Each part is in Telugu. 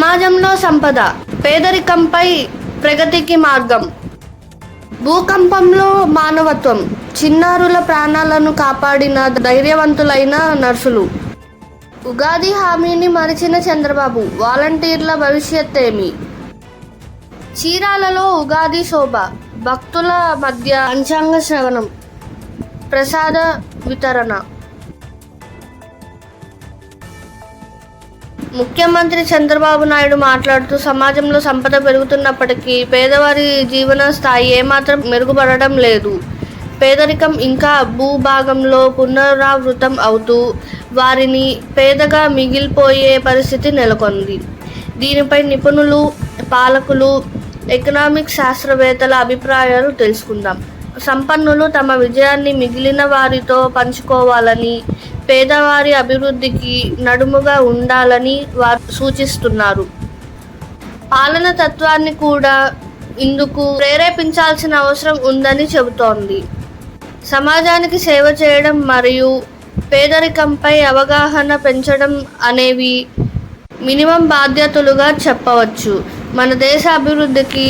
సమాజంలో సంపద పేదరికంపై ప్రగతికి మార్గం. భూకంపంలో మానవత్వం చిన్నారుల ప్రాణాలను కాపాడిన ధైర్యవంతులైన నర్సులు. ఉగాది హామీని మరిచిన చంద్రబాబు వాలంటీర్ల భవిష్యత్ ఏమి చీరాలలో ఉగాది శోభ భక్తుల మధ్య పంచాంగ శ్రవణం ప్రసాద వితరణ. ముఖ్యమంత్రి చంద్రబాబు నాయుడు మాట్లాడుతూ సమాజంలో సంపద పెరుగుతున్నప్పటికీ పేదవారి జీవన స్థాయి ఏమాత్రం మెరుగుపడడం లేదు. పేదరికం ఇంకా భూభాగంలో పునరావృతం అవుతూ వారిని పేదగా మిగిలిపోయే పరిస్థితి నెలకొంది. దీనిపై నిపుణులు పాలకులు ఎకనామిక్ శాస్త్రవేత్తల అభిప్రాయాలు తెలుసుకుందాం. సంపన్నులు తమ విజయాన్ని మిగిలిన వారితో పంచుకోవాలని పేదవారి అభివృద్ధికి నడుముగా ఉండాలని వారు సూచిస్తున్నారు. పాలన తత్వాన్ని కూడా ఇందుకు ప్రేరేపించాల్సిన అవసరం ఉందని చెబుతోంది. సమాజానికి సేవ చేయడం మరియు పేదరికంపై అవగాహన పెంచడం అనేవి మినిమం బాధ్యతలుగా చెప్పవచ్చు. మన దేశ అభివృద్ధికి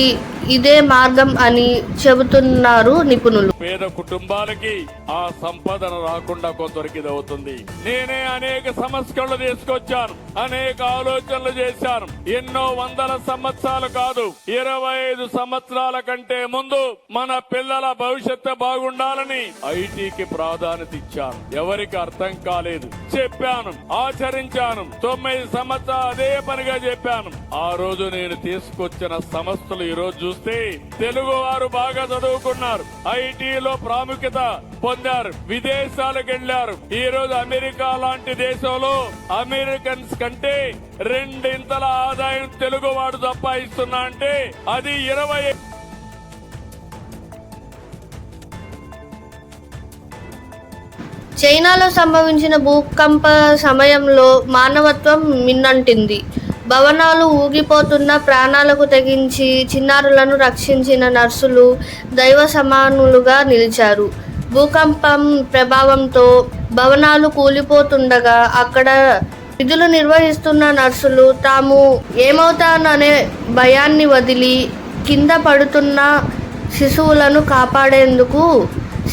ఇదే మార్గం అని చెబుతున్నారు నిపుణులు. పేద కుటుంబాలకి ఆ సంపదన రాకుండా కొందరికి ఇది అవుతుంది. నేనే అనేక సంస్కరణలు తీసుకొచ్చాను. అనేక ఆలోచనలు చేశారు. ఎన్నో వందల సంవత్సరాలు కాదు ఇరవై ఐదు సంవత్సరాల కంటే ముందు మన పిల్లల భవిష్యత్తు బాగుండాలని ఐటీకి ప్రాధాన్యత ఇచ్చాను. ఎవరికి అర్థం కాలేదు. చెప్పాను ఆచరించాను. తొమ్మిది సంవత్సరాలు అదే పనిగా చెప్పాను. ఆ రోజు నేను తీసుకొచ్చిన సంస్థలు ఈ రోజు చూస్తే తెలుగు వారు బాగా చదువుకున్నారు. ఐటీలో ప్రాముఖ్యత పొందారు విదేశాలకు వెళ్ళారు ఈ రోజు అమెరికా లాంటి దేశంలో అమెరికన్స్ కంటే రెండింతల ఆదాయం తెలుగు వాడు సంపాదిస్తున్నా అంటే అది ఇరవై చైనాలో సంభవించిన భూకంప సమయంలో మానవత్వం మిన్నంటింది. భవనాలు ఊగిపోతున్న ప్రాణాలకు తెగించి చిన్నారులను రక్షించిన నర్సులు దైవ సమానులుగా నిలిచారు. భూకంపం ప్రభావంతో భవనాలు కూలిపోతుండగా అక్కడ విధులు నిర్వహిస్తున్న నర్సులు తాము ఏమవుతాననే భయాన్ని వదిలి కింద పడుతున్న శిశువులను కాపాడేందుకు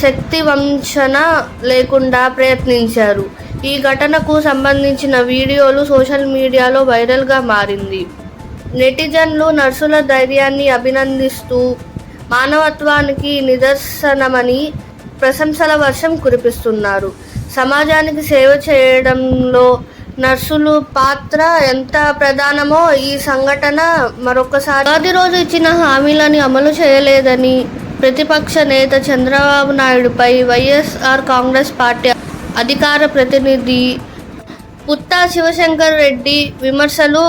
శక్తి వంచన లేకుండా ప్రయత్నించారు. ఈ ఘటనకు సంబంధించిన వీడియోలు సోషల్ మీడియాలో వైరల్గా మారింది. నెటిజన్లు నర్సుల ధైర్యాన్ని అభినందిస్తూ మానవత్వానికి నిదర్శనమని ప్రశంసల వర్షం కురిపిస్తున్నారు. సమాజానికి సేవ చేయడంలో నర్సులు పాత్ర ఎంత ప్రధానమో ఈ సంఘటన మరొకసారి పది రోజు ఇచ్చిన హామీలను అమలు చేయలేదని ప్రతిపక్ష నేత చంద్రబాబు నాయుడుపై వైఎస్ఆర్ కాంగ్రెస్ పార్టీ అధికార ప్రతినిధి పుత్తా శివశంకర్ రెడ్డి విమర్శలు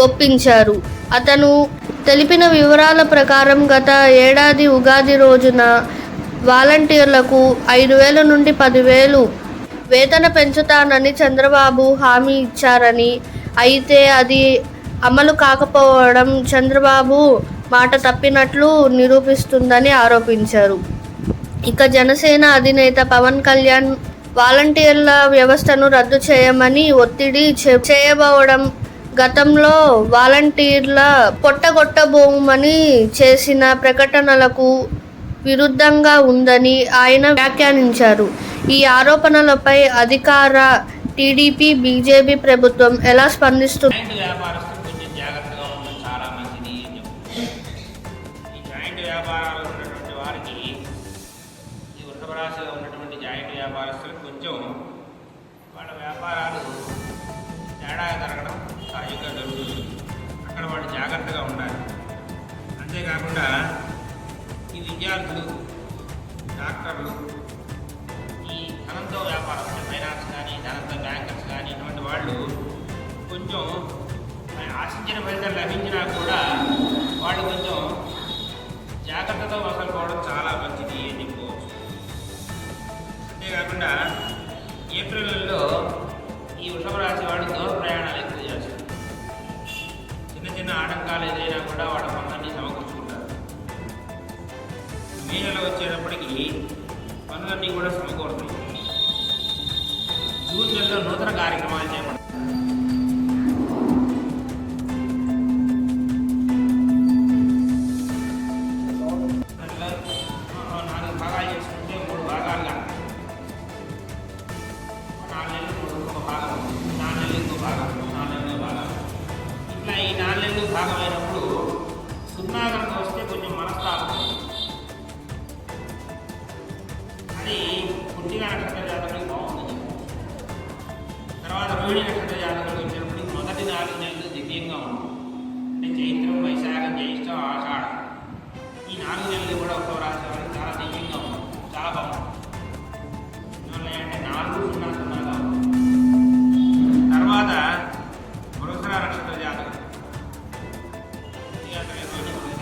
గొప్పించారు. అతను తెలిపిన వివరాల ప్రకారం గత ఏడాది ఉగాది రోజున వాలంటీర్లకు ఐదు వేల నుండి పదివేలు వేతన పెంచుతానని చంద్రబాబు హామీ ఇచ్చారని అయితే అది అమలు కాకపోవడం చంద్రబాబు మాట తప్పినట్లు నిరూపిస్తుందని ఆరోపించారు. ఇక జనసేన అధినేత పవన్ కళ్యాణ్ వాలంటీర్ల వ్యవస్థను రద్దు చేయమని ఒత్తిడి చేయబోవడం గతంలో వాలంటీర్ల పొట్టగొట్టబోమని చేసిన ప్రకటనలకు విరుద్ధంగా ఉందని ఆయన వ్యాఖ్యానించారు. ఈ ఆరోపణలపై అధికార టీడీపీ బీజేపీ ప్రభుత్వం ఎలా స్పందిస్తుంది జాగ్రత్తగా ఉన్నటువంటి జాయింట్ వ్యాపారస్తులు కొంచెం వాళ్ళ వ్యాపారాలు తేడా జరగడం సహజంగా జరుగుతుంది. అక్కడ వాళ్ళు జాగ్రత్తగా ఉండాలి. అంతేకాకుండా విద్యార్థులు డాక్టర్లు ఈ ధనంతో వ్యాపారం అంటే ఫైనాన్స్ కానీ ధనంతో బ్యాంకర్స్ కానీ ఇటువంటి వాళ్ళు కొంచెం ఆశించిన ఫలితం లభించినా కూడా వాళ్ళు కొంచెం మే వచ్చేటప్పటికి పనులన్నీ కూడా సమకూరుతాయి జూన్ నెలలో నూతన కార్యక్రమాలు చేపడతారు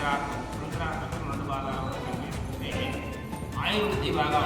రోజు వృషర వృషర నక్షత్రం రెండు భాగాలు కనిపిస్తుంటే ఆయుర్వృద్ధి బాగా